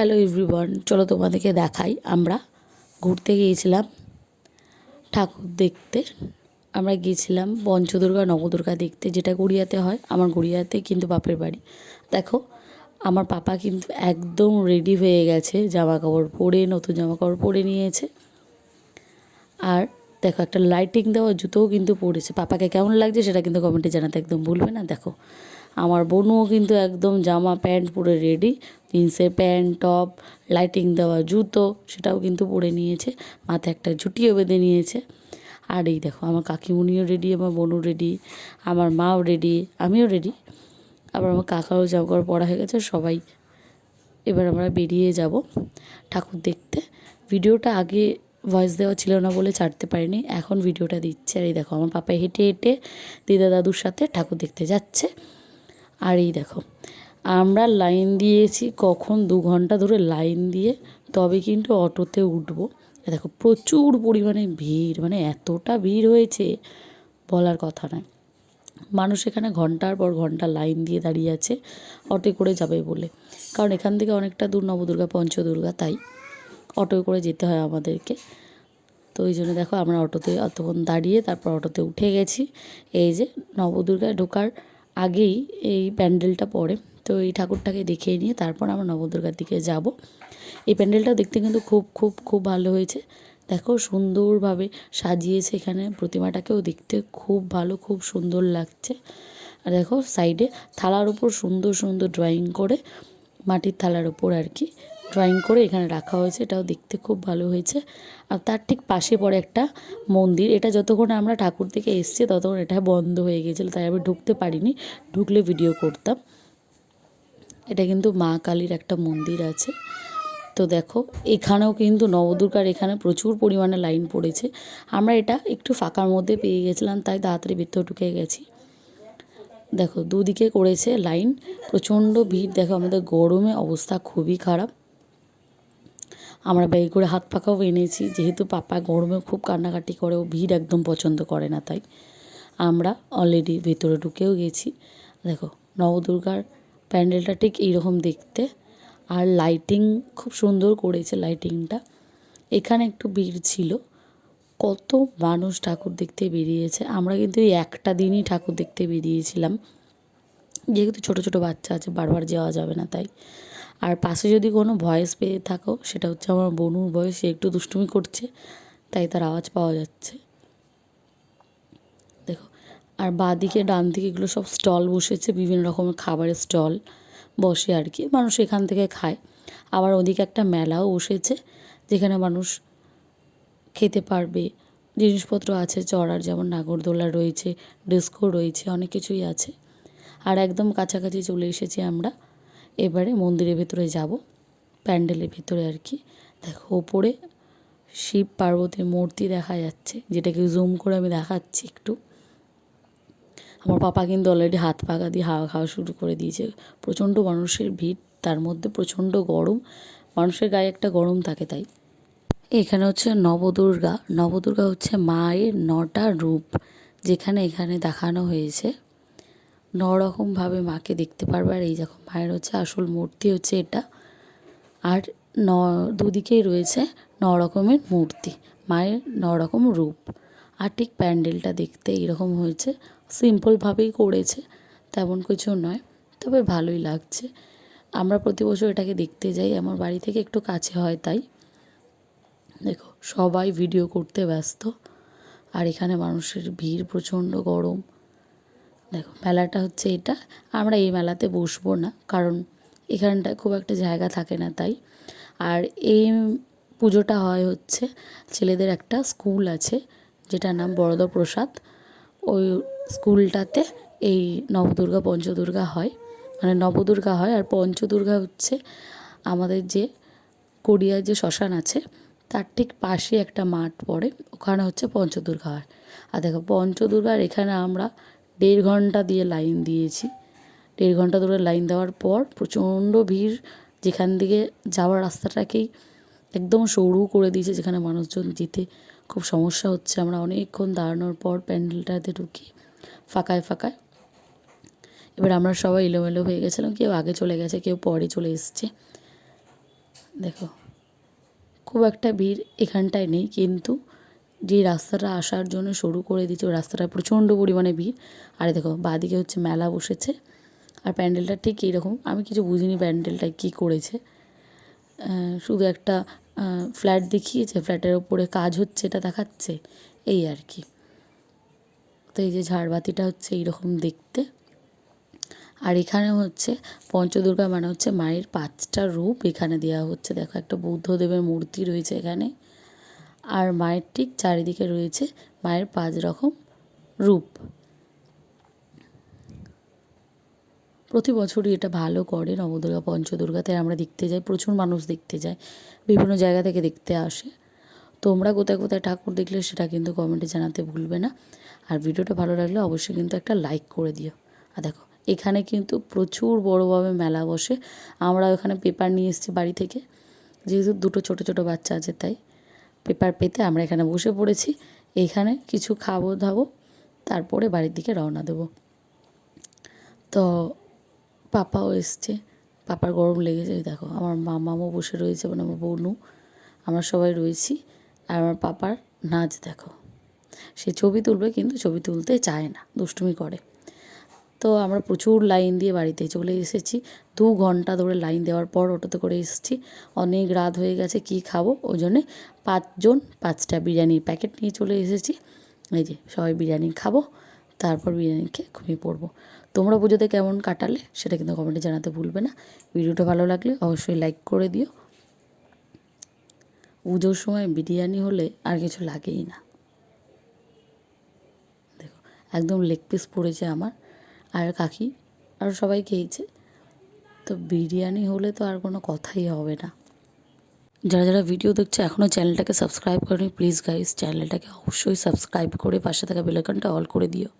Hello everyone চলো তোমাদেরকে দেখাই। আমরা ঘুরতে গিয়েছিলাম ঠাকুর দেখতে। আমরা গিয়েছিলাম পঞ্চদুর্গা নবদুর্গা দেখতে, যেটা গড়িয়াতে হয়, আমার গড়িয়াতে কিন্তু বাপের বাড়ি। দেখো, আমার পাপা কিন্তু একদম রেডি হয়ে গেছে জামা কাপড় পরে, নতুন জামা কাপড় পরে নিয়েছে। আর দেখো, একটা লাইটিং দেওয়া জুতোও কিন্তু পরেছে। পাপাকে কেমন লাগছে সেটা কিন্তু কমেন্টে জানাতে একদম ভুলবে না। দেখো আমার বোনও কিন্তু একদম জামা প্যান্ট পরে রেডি জিন্সের প্যান্ট টপ লাইটিং দেওয়া জুতো, সেটাও কিন্তু পরে নিয়েছে, মাথায় একটা ঝুটিও বেঁধে নিয়েছে। আর এই দেখো, আমার কাকিমুনিও রেডি আমার বোনও রেডি আমার মাও রেডি আমিও রেডি আবার আমার কাকারও জামা কাপড় পরা হয়ে গেছে, সবাই এবার আমরা বেরিয়ে যাব ঠাকুর দেখতে। ভিডিওটা আগে ভয়েস দেওয়া ছিল না বলে ছাড়তে পারিনি, এখন ভিডিওটা দিচ্ছে। আর এই দেখো, আমার পাপা হেঁটে হেঁটে দিদা দাদুর সাথে ঠাকুর দেখতে যাচ্ছে। আর এই দেখো, আমরা লাইন দিয়েছি কখন? দু ঘণ্টা ধরে লাইন দিয়ে, তবে কিন্তু অটোতে উঠবো। দেখো, প্রচুর পরিমাণে ভিড় মানে এতটা ভিড় হয়েছে, বলার কথা নয়। মানুষ এখানে ঘণ্টার পর ঘণ্টা লাইন দিয়ে দাঁড়িয়ে আছে অটোয় করে যাবে বলে। কারণ এখান থেকে অনেকটা দূর, নবদুর্গা, পঞ্চদুর্গা, তাই। অটোয় করে যেতে হয় আমাদেরকে। তো ওই জন্য দেখো, আমরা অটোতে অতক্ষণ দাঁড়িয়ে তারপর অটোতে উঠে গেছি। এই যে নবদুর্গায় ঢোকার আগেই এই প্যান্ডেলটা পড়ে। তো এই ঠাকুরটাকে দেখিয়ে নিয়ে তারপর আমরা নবদুর্গার দিকে যাব। এই প্যান্ডেলটা দেখতে কিন্তু খুব খুব খুব ভালো হয়েছে। দেখো সুন্দরভাবে সাজিয়েছে এখানে। প্রতিমাটাকেও দেখতে খুব ভালো, খুব সুন্দর লাগছে। আর দেখো সাইডে থালার উপর সুন্দর সুন্দর ড্রয়িং করে মাটির থালার উপর আর কি ড্রয়িং করে এখানে রাখা হয়েছে, এটাও দেখতে খুব ভালো হয়েছে। আর তার ঠিক পাশে পড়ে একটা মন্দির, এটা যতক্ষণ আমরা ঠাকুর থেকে এসছি ততক্ষণ এটা বন্ধ হয়ে গিয়েছিল, তাই আমি ঢুকতে পারিনি, ঢুকলে ভিডিও করতাম। এটা কিন্তু মা কালীর একটা মন্দির আছে। তো দেখো, এখানেও কিন্তু নবদুর্গার এখানে প্রচুর পরিমাণে লাইন পড়েছে। আমরা এটা একটু ফাঁকার মধ্যে পেয়ে গেছিলাম, তাই তাড়াতাড়ি ভিতরে ঢুকে গেছি। দেখো, দুদিকে করেছে লাইন প্রচণ্ড ভিড়, দেখো আমাদের গরমে অবস্থা খুবই খারাপ। আমরা ব্যাগে করে হাত পাখাও এনেছি। যেহেতু পাপা গরমে খুব কান্নাকাটি করে, ও ভিড় একদম পছন্দ করে না তাই। আমরা অলরেডি ভেতরে ঢুকেও গেছি। দেখো, নবদুর্গার প্যান্ডেলটা ঠিক এইরকম দেখতে। আর লাইটিং খুব সুন্দর করেছে লাইটিংটা এখানে একটু ভিড় ছিল। কত মানুষ ঠাকুর দেখতে বেরিয়েছে। আমরা কিন্তু একটা দিনই ঠাকুর দেখতে বেরিয়েছিলাম। যেহেতু ছোটো ছোটো বাচ্চা আছে, বারবার যাওয়া যাবে না তাই। আর পাশে যদি কোনো ভয়েস পেয়ে থাকো, সেটা হচ্ছে আমার বনুর ভয়েস সে একটু দুষ্টুমি করছে, তাই তার আওয়াজ পাওয়া যাচ্ছে। দেখো, আর বাঁ দিকে ডান দিকে এগুলো সব স্টল বসেছে, বিভিন্ন রকমের খাবারের স্টল বসে আর কি। মানুষ এখান থেকে খায়। আবার ওদিকে একটা মেলাও বসেছে, যেখানে মানুষ খেতে পারবে। জিনিসপত্র আছে, চড়ার যেমন নাগরদোলা রয়েছে, ডিস্কো রয়েছে, অনেক কিছুই আছে। আর একদম কাছাকাছি চলে এসেছি আমরা। এবারে মন্দিরের ভেতরে যাব, প্যান্ডেলের ভেতরে আর কি। দেখো, ওপরে শিব পার্বতীর মূর্তি দেখা যাচ্ছে, যেটাকে জুম করে আমি দেখাচ্ছি একটু। আমার পাপা কিন্তু অলরেডি হাত পাকা দিয়ে হাওয়া খাওয়া শুরু করে দিয়েছে। প্রচণ্ড মানুষের ভিড়, তার মধ্যে প্রচণ্ড গরম। মানুষের গায়ে একটা গরম থাকে তাই। এখানে হচ্ছে নবদুর্গা। নবদুর্গা হচ্ছে মায়ের নটা রূপ, যেখানে এখানে দেখানো হয়েছে। রকমভাবে মাকে দেখতে পারবে আর এই দেখো মায়ের হচ্ছে আসল মূর্তি হচ্ছে এটা। আর ন, দুদিকেই রয়েছে ন রকমের মূর্তি, মায়ের ন রকম রূপ। আর ঠিক প্যান্ডেলটা দেখতে এরকম হয়েছে, সিম্পলভাবেই করেছে, তেমন কিছু নয়, তবে ভালোই লাগছে। আমরা প্রতি বছর এটাকে দেখতে যাই, আমার বাড়ি থেকে একটু কাছে হয় তাই। দেখো, সবাই ভিডিও করতে ব্যস্ত, আর এখানে মানুষের ভিড় প্রচণ্ড গরম। দেখো, মেলাটা হচ্ছে এটা। আমরা এই মেলাতে বসবো না, কারণ এখানটায় খুব একটা জায়গা থাকে না তাই। আর এই পুজোটা হয় হচ্ছে ছেলেদের একটা স্কুল আছে, যেটার নাম বরদ প্রসাদ ওই স্কুলটাতে এই নবদুর্গা, পঞ্চদুর্গা হয়। মানে নবদুর্গা হয়, আর পঞ্চদুর্গা হচ্ছে আমাদের যে কোরিয়ার যে শ্মশান আছে, তার ঠিক পাশে একটা মাঠ পড়ে, ওখানে হচ্ছে পঞ্চদুর্গা হয়। আর দেখো, পঞ্চদুর্গার এখানে আমরা দেড় ঘণ্টা দিয়ে লাইন দিয়েছি। দেড় ঘণ্টা ধরে লাইন দেওয়ার পর প্রচণ্ড ভিড়। যেখান থেকে যাওয়ার রাস্তাটাকেই একদম সরু করে দিয়েছে, যেখানে মানুষজন যেতে খুব সমস্যা হচ্ছে। আমরা অনেকক্ষণ দাঁড়ানোর পর প্যান্ডেলটাতে ঢুকি ফাঁকায় ফাঁকায়। এবার আমরা সবাই এলোমেলো হয়ে গেছিলাম, কেউ আগে চলে গেছে, কেউ পরে চলে এসছে। দেখো, খুব একটা ভিড় এখানটায় নেই, কিন্তু যে রাস্তাটা আসার জন্য শুরু করে দিয়েছে, ওই রাস্তাটা প্রচণ্ড পরিমাণে ভিড়। আর দেখো, বাঁদিকে হচ্ছে মেলা বসেছে, আর প্যান্ডেলটা ঠিক এইরকম। আমি কিছু বুঝিনি প্যান্ডেলটায় কী করেছে। শুধু একটা ফ্ল্যাট দেখিয়েছে, ফ্ল্যাটের ওপরে কাজ হচ্ছে, এটা দেখাচ্ছে, এই আর কি। তো এই যে ঝাড়বাতিটা হচ্ছে এইরকম দেখতে। আর এখানে হচ্ছে পঞ্চদুর্গা মানে হচ্ছে মায়ের পাঁচটা রূপ এখানে দেওয়া হচ্ছে। দেখো, একটা বুদ্ধদেবের মূর্তি রয়েছে এখানে। আর মায়ের ঠিক চারিদিকে রয়েছে মায়ের পাঁচ রকম রূপ। প্রতি বছরই এটা ভালো করে নবদুর্গা, পঞ্চদুর্গাতে আমরা দেখতে যাই, প্রচুর মানুষ দেখতে যায়, বিভিন্ন জায়গা থেকে দেখতে আসে। তোমরা কোথায় কোথায় ঠাকুর দেখলে সেটা কিন্তু কমেন্টে জানাতে ভুলবে না। আর ভিডিওটা ভালো লাগলে অবশ্যই কিন্তু একটা লাইক করে দিও। আর দেখো, এখানে কিন্তু প্রচুর বড়োভাবে মেলা বসে। আমরা ওখানে পেপার নিয়ে এসেছি বাড়ি থেকে। যেহেতু দুটো ছোটো ছোটো বাচ্চা আছে তাই। পেপার পেতে আমরা এখানে বসে পড়েছি। এখানে কিছু খাব দাবো, তারপরে বাড়ির দিকে রওনা দেবো। তো পাপাও এসছে। পাপার গরম লেগেছে দেখো। আমার মামাও বসে রয়েছে মানে আমার বোনু। আমরা সবাই রয়েছি। আর আমার পাপার নাচ দেখো। সে ছবি তুলবে, কিন্তু ছবি তুলতে চায় না, দুষ্টুমি করে। তো আমরা প্রচুর লাইন দিয়ে বাড়িতে চলে এসেছি। দু ঘণ্টা ধরে লাইন দেওয়ার পর অটোতে করে এসেছি। অনেক রাত হয়ে গেছে, কি খাব? ওই জন্যে পাঁচজন পাঁচটা বিরিয়ানির প্যাকেট নিয়ে চলে এসেছি। এই যে সবাই বিরিয়ানি খাব, তারপর বিরিয়ানি খেয়ে ঘুমিয়ে পড়ব। তোমরা পুজোতে কেমন কাটালে সেটা কিন্তু কমেন্টে জানাতে ভুলবে না। ভিডিওটা ভালো লাগলে অবশ্যই লাইক করে দিও। পুজোর সময় বিরিয়ানি হলে আর কিছু লাগেই না। দেখো, একদম লেগ পিস পড়েছে আমার। আর কাকি আর সবাই খেয়েছে। তো বিরিয়ানি হলে তো আর কোনো কথাই হবে না। যারা যারা ভিডিও দেখছে এখনও চ্যানেলটাকে সাবস্ক্রাইব করেনি, প্লিজ গাইজ চ্যানেলটাকে অবশ্যই সাবস্ক্রাইব করে পাশে থাকা বেলাইকনটা অল করে দিও।